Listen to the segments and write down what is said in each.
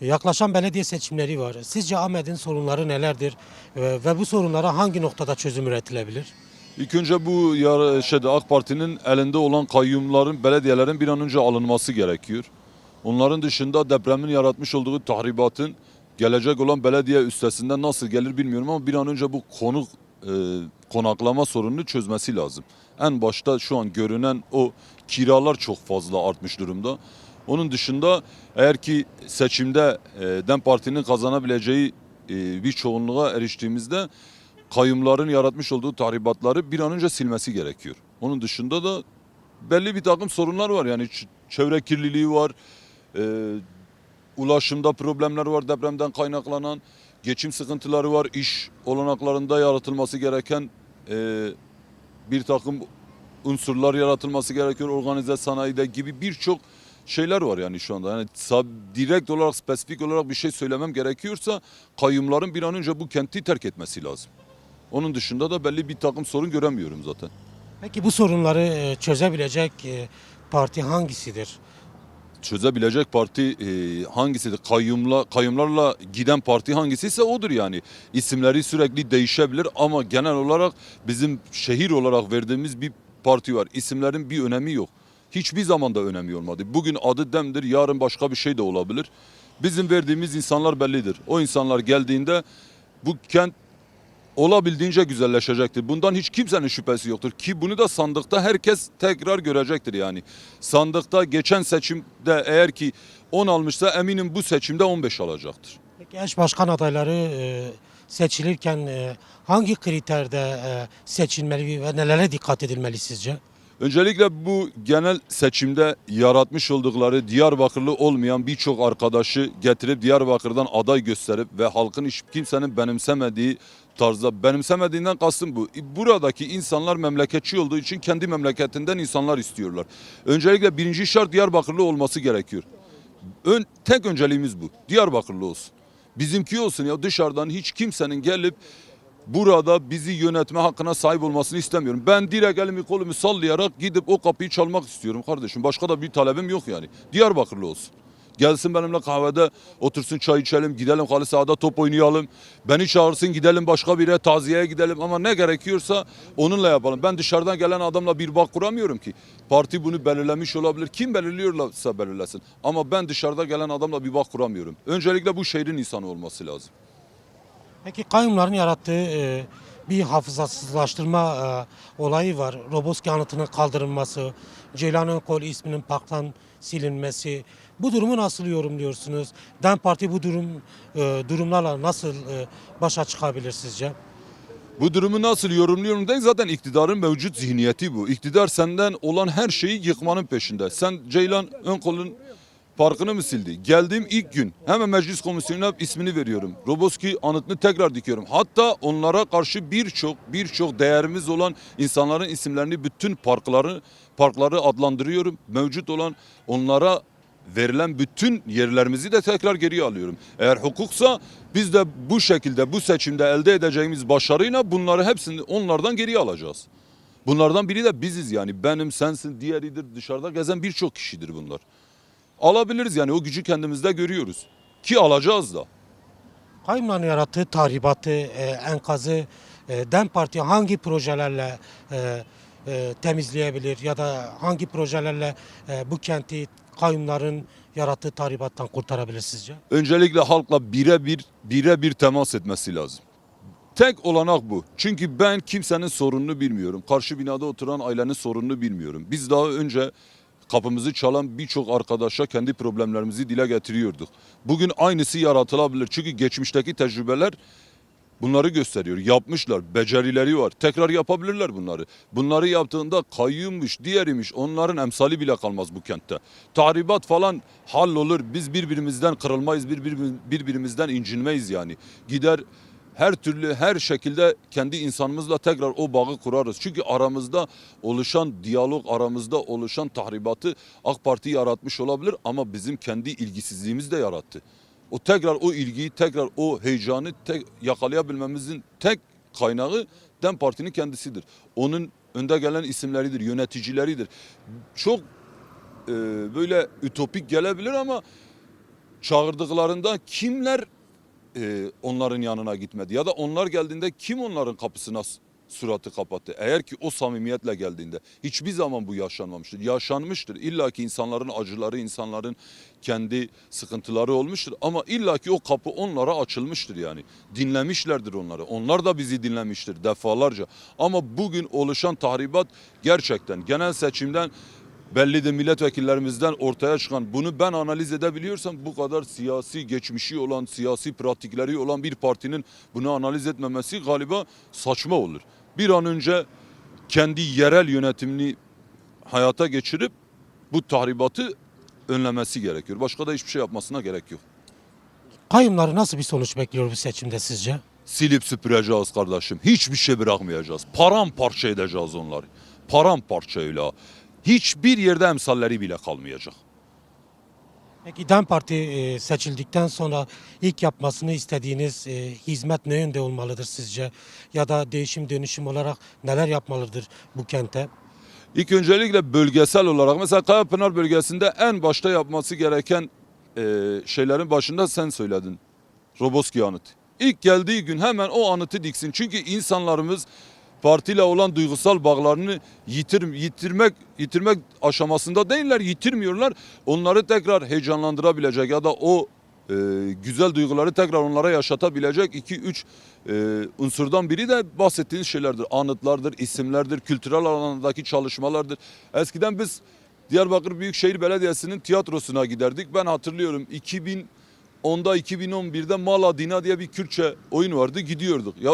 Yaklaşan belediye seçimleri var. Sizce Ahmet'in sorunları nelerdir E, ve bu sorunlara hangi noktada çözüm üretilebilir? İlk önce bu şeyde AK Parti'nin elinde olan kayyumların, belediyelerin bir an önce alınması gerekiyor. Onların dışında depremin yaratmış olduğu tahribatın gelecek olan belediye üstesinden nasıl gelir bilmiyorum ama bir an önce bu konuk e, konaklama sorununu çözmesi lazım. En başta şu an görünen o kiralar çok fazla artmış durumda. Onun dışında eğer ki seçimde e, DEM Parti'nin kazanabileceği e, bir çoğunluğa eriştiğimizde kayyumların yaratmış olduğu tahribatları bir an önce silmesi gerekiyor. Onun dışında da belli bir takım sorunlar var. Yani çevre kirliliği var, e, ulaşımda problemler var depremden kaynaklanan, geçim sıkıntıları var, iş olanaklarında yaratılması gereken e, bir takım unsurlar yaratılması gerekiyor organize sanayide gibi birçok şeyler var yani şu anda. Yani sab- direkt olarak spesifik olarak bir şey söylemem gerekiyorsa kayyumların bir an önce bu kenti terk etmesi lazım. Onun dışında da belli bir takım sorun göremiyorum zaten. Peki bu sorunları e, çözebilecek e, parti hangisidir? Çözebilecek parti e, hangisidir? Kayyumla, kayyumlarla giden parti hangisiyse odur yani. İsimleri sürekli değişebilir ama genel olarak bizim şehir olarak verdiğimiz bir parti var. İsimlerin bir önemi yok. Hiçbir zaman da önemi olmadı. Bugün adı Dem'dir, yarın başka bir şey de olabilir. Bizim verdiğimiz insanlar bellidir. O insanlar geldiğinde bu kent olabildiğince güzelleşecektir. Bundan hiç kimsenin şüphesi yoktur. Ki bunu da sandıkta herkes tekrar görecektir yani. Sandıkta geçen seçimde eğer ki 10 almışsa eminim bu seçimde 15 alacaktır. Eş başkan adayları e, seçilirken e, hangi kriterde e, seçilmeli ve nelere dikkat edilmeli sizce? Öncelikle bu genel seçimde yaratmış oldukları Diyarbakırlı olmayan birçok arkadaşı getirip Diyarbakır'dan aday gösterip ve halkın hiç kimsenin benimsemediği tarzda benimsemediğinden kastım bu. Buradaki insanlar memleketçi olduğu için kendi memleketinden insanlar istiyorlar. Öncelikle birinci şart Diyarbakırlı olması gerekiyor. Ön, tek önceliğimiz bu. Diyarbakırlı olsun. Bizimki olsun ya dışarıdan hiç kimsenin gelip burada bizi yönetme hakkına sahip olmasını istemiyorum. Ben direkt elimi kolumu sallayarak gidip o kapıyı çalmak istiyorum kardeşim. Başka da bir talebim yok yani. Diyarbakırlı olsun. Gelsin benimle kahvede otursun çay içelim gidelim halı sahada top oynayalım. Beni çağırsın gidelim başka bir yere taziyeye gidelim ama ne gerekiyorsa onunla yapalım. Ben dışarıdan gelen adamla bir bağ kuramıyorum ki. Parti bunu belirlemiş olabilir. Kim belirliyorsa belirlesin. Ama ben dışarıda gelen adamla bir bağ kuramıyorum. Öncelikle bu şehrin insanı olması lazım. Peki kayyumların yarattığı e, bir hafızasızlaştırma e, olayı var. Roboski anıtının kaldırılması, Ceylan Önkol isminin parktan silinmesi. Bu durumu nasıl yorumluyorsunuz? DEM Parti bu durum e, durumlarla nasıl e, başa çıkabilir sizce? Bu durumu nasıl yorumluyorum değil zaten iktidarın mevcut zihniyeti bu. İktidar senden olan her şeyi yıkmanın peşinde. Sen Ceylan Önkol'un parkını mı sildi? Geldiğim ilk gün hemen meclis komisyonuna ismini veriyorum. Roboski anıtını tekrar dikiyorum. Hatta onlara karşı birçok birçok değerimiz olan insanların isimlerini bütün parkları parkları adlandırıyorum. Mevcut olan onlara verilen bütün yerlerimizi de tekrar geriye alıyorum. Eğer hukuksa biz de bu şekilde bu seçimde elde edeceğimiz başarıyla bunları hepsini onlardan geriye alacağız. Bunlardan biri de biziz yani benim sensin diğeridir dışarıda gezen birçok kişidir bunlar. Alabiliriz yani o gücü kendimizde görüyoruz. Ki alacağız da. Kayyumların yarattığı tahribatı, e, enkazı e, DEM Parti hangi projelerle e, e, temizleyebilir ya da hangi projelerle e, bu kenti kayyumların yarattığı tahribattan kurtarabilir sizce? Öncelikle halkla birebir birebir temas etmesi lazım. Tek olanak bu. Çünkü ben kimsenin sorununu bilmiyorum. Karşı binada oturan ailenin sorununu bilmiyorum. Biz daha önce kapımızı çalan birçok arkadaşa kendi problemlerimizi dile getiriyorduk. Bugün aynısı yaratılabilir. Çünkü geçmişteki tecrübeler bunları gösteriyor. Yapmışlar, becerileri var. Tekrar yapabilirler bunları. Bunları yaptığında kayyummuş, diğerimiş onların emsali bile kalmaz bu kentte. Tahribat falan hallolur. Biz birbirimizden kırılmayız, birbirimiz- birbirimizden incinmeyiz yani. Gider her türlü her şekilde kendi insanımızla tekrar o bağı kurarız. Çünkü aramızda oluşan diyalog, aramızda oluşan tahribatı AK Parti yaratmış olabilir ama bizim kendi ilgisizliğimiz de yarattı. O tekrar o ilgiyi, tekrar o heyecanı tek yakalayabilmemizin tek kaynağı DEM Parti'nin kendisidir. Onun önde gelen isimleridir, yöneticileridir. Çok e, böyle ütopik gelebilir ama çağırdıklarında kimler e, onların yanına gitmedi ya da onlar geldiğinde kim onların kapısına suratı kapattı? Eğer ki o samimiyetle geldiğinde hiçbir zaman bu yaşanmamıştır. Yaşanmıştır. İlla ki insanların acıları, insanların kendi sıkıntıları olmuştur ama illa ki o kapı onlara açılmıştır yani. Dinlemişlerdir onları. Onlar da bizi dinlemiştir defalarca. Ama bugün oluşan tahribat gerçekten genel seçimden bellidir milletvekillerimizden ortaya çıkan bunu ben analiz edebiliyorsam bu kadar siyasi geçmişi olan, siyasi pratikleri olan bir partinin bunu analiz etmemesi galiba saçma olur. Bir an önce kendi yerel yönetimini hayata geçirip bu tahribatı önlemesi gerekiyor. Başka da hiçbir şey yapmasına gerek yok. Kayyumları nasıl bir sonuç bekliyor bu seçimde sizce? Silip süpüreceğiz kardeşim. Hiçbir şey bırakmayacağız. Paramparça edeceğiz onları. Paramparçayla. Hiçbir yerde emsalleri bile kalmayacak. Peki DEM Parti e, seçildikten sonra ilk yapmasını istediğiniz e, hizmet ne yönde olmalıdır sizce? Ya da değişim dönüşüm olarak neler yapmalıdır bu kente? İlk öncelikle bölgesel olarak mesela Kayapınar bölgesinde en başta yapması gereken e, şeylerin başında sen söyledin. Roboski anıtı. İlk geldiği gün hemen o anıtı diksin. Çünkü insanlarımız partiyle olan duygusal bağlarını yitir, yitirmek yitirmek aşamasında değiller, yitirmiyorlar. Onları tekrar heyecanlandırabilecek ya da o e, güzel duyguları tekrar onlara yaşatabilecek 2-3 e, unsurdan biri de bahsettiğiniz şeylerdir. Anıtlardır, isimlerdir, kültürel alandaki çalışmalardır. Eskiden biz Diyarbakır Büyükşehir Belediyesi'nin tiyatrosuna giderdik. Ben hatırlıyorum 2010'da 2011'de Maladina diye bir Kürtçe oyun vardı gidiyorduk. Ya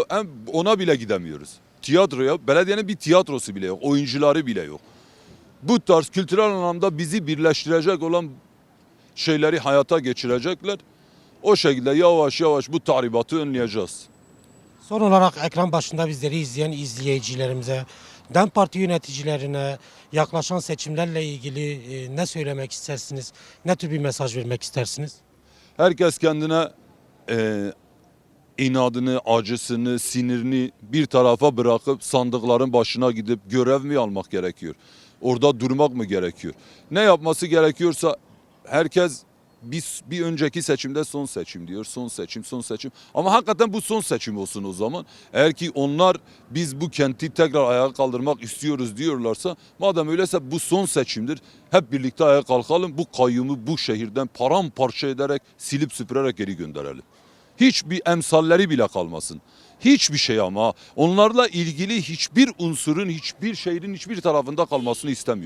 ona bile gidemiyoruz. Tiyatroya, belediyenin bir tiyatrosu bile yok, oyuncuları bile yok. Bu tarz kültürel anlamda bizi birleştirecek olan şeyleri hayata geçirecekler. O şekilde yavaş yavaş bu tahribatı önleyeceğiz. Son olarak ekran başında bizleri izleyen izleyicilerimize, DEM Parti yöneticilerine yaklaşan seçimlerle ilgili e, ne söylemek istersiniz? Ne tür bir mesaj vermek istersiniz? Herkes kendine e, inadını, acısını, sinirini bir tarafa bırakıp sandıkların başına gidip görev mi almak gerekiyor? Orada durmak mı gerekiyor? Ne yapması gerekiyorsa herkes bir, bir önceki seçimde son seçim diyor. Son seçim, son seçim. Ama hakikaten bu son seçim olsun o zaman. Eğer ki onlar biz bu kenti tekrar ayağa kaldırmak istiyoruz diyorlarsa madem öyleyse bu son seçimdir. Hep birlikte ayağa kalkalım. Bu kayyumu bu şehirden paramparça ederek silip süpürerek geri gönderelim. Hiçbir emsalleri bile kalmasın. Hiçbir şey ama onlarla ilgili hiçbir unsurun, hiçbir şehrin hiçbir tarafında kalmasını istemiyor.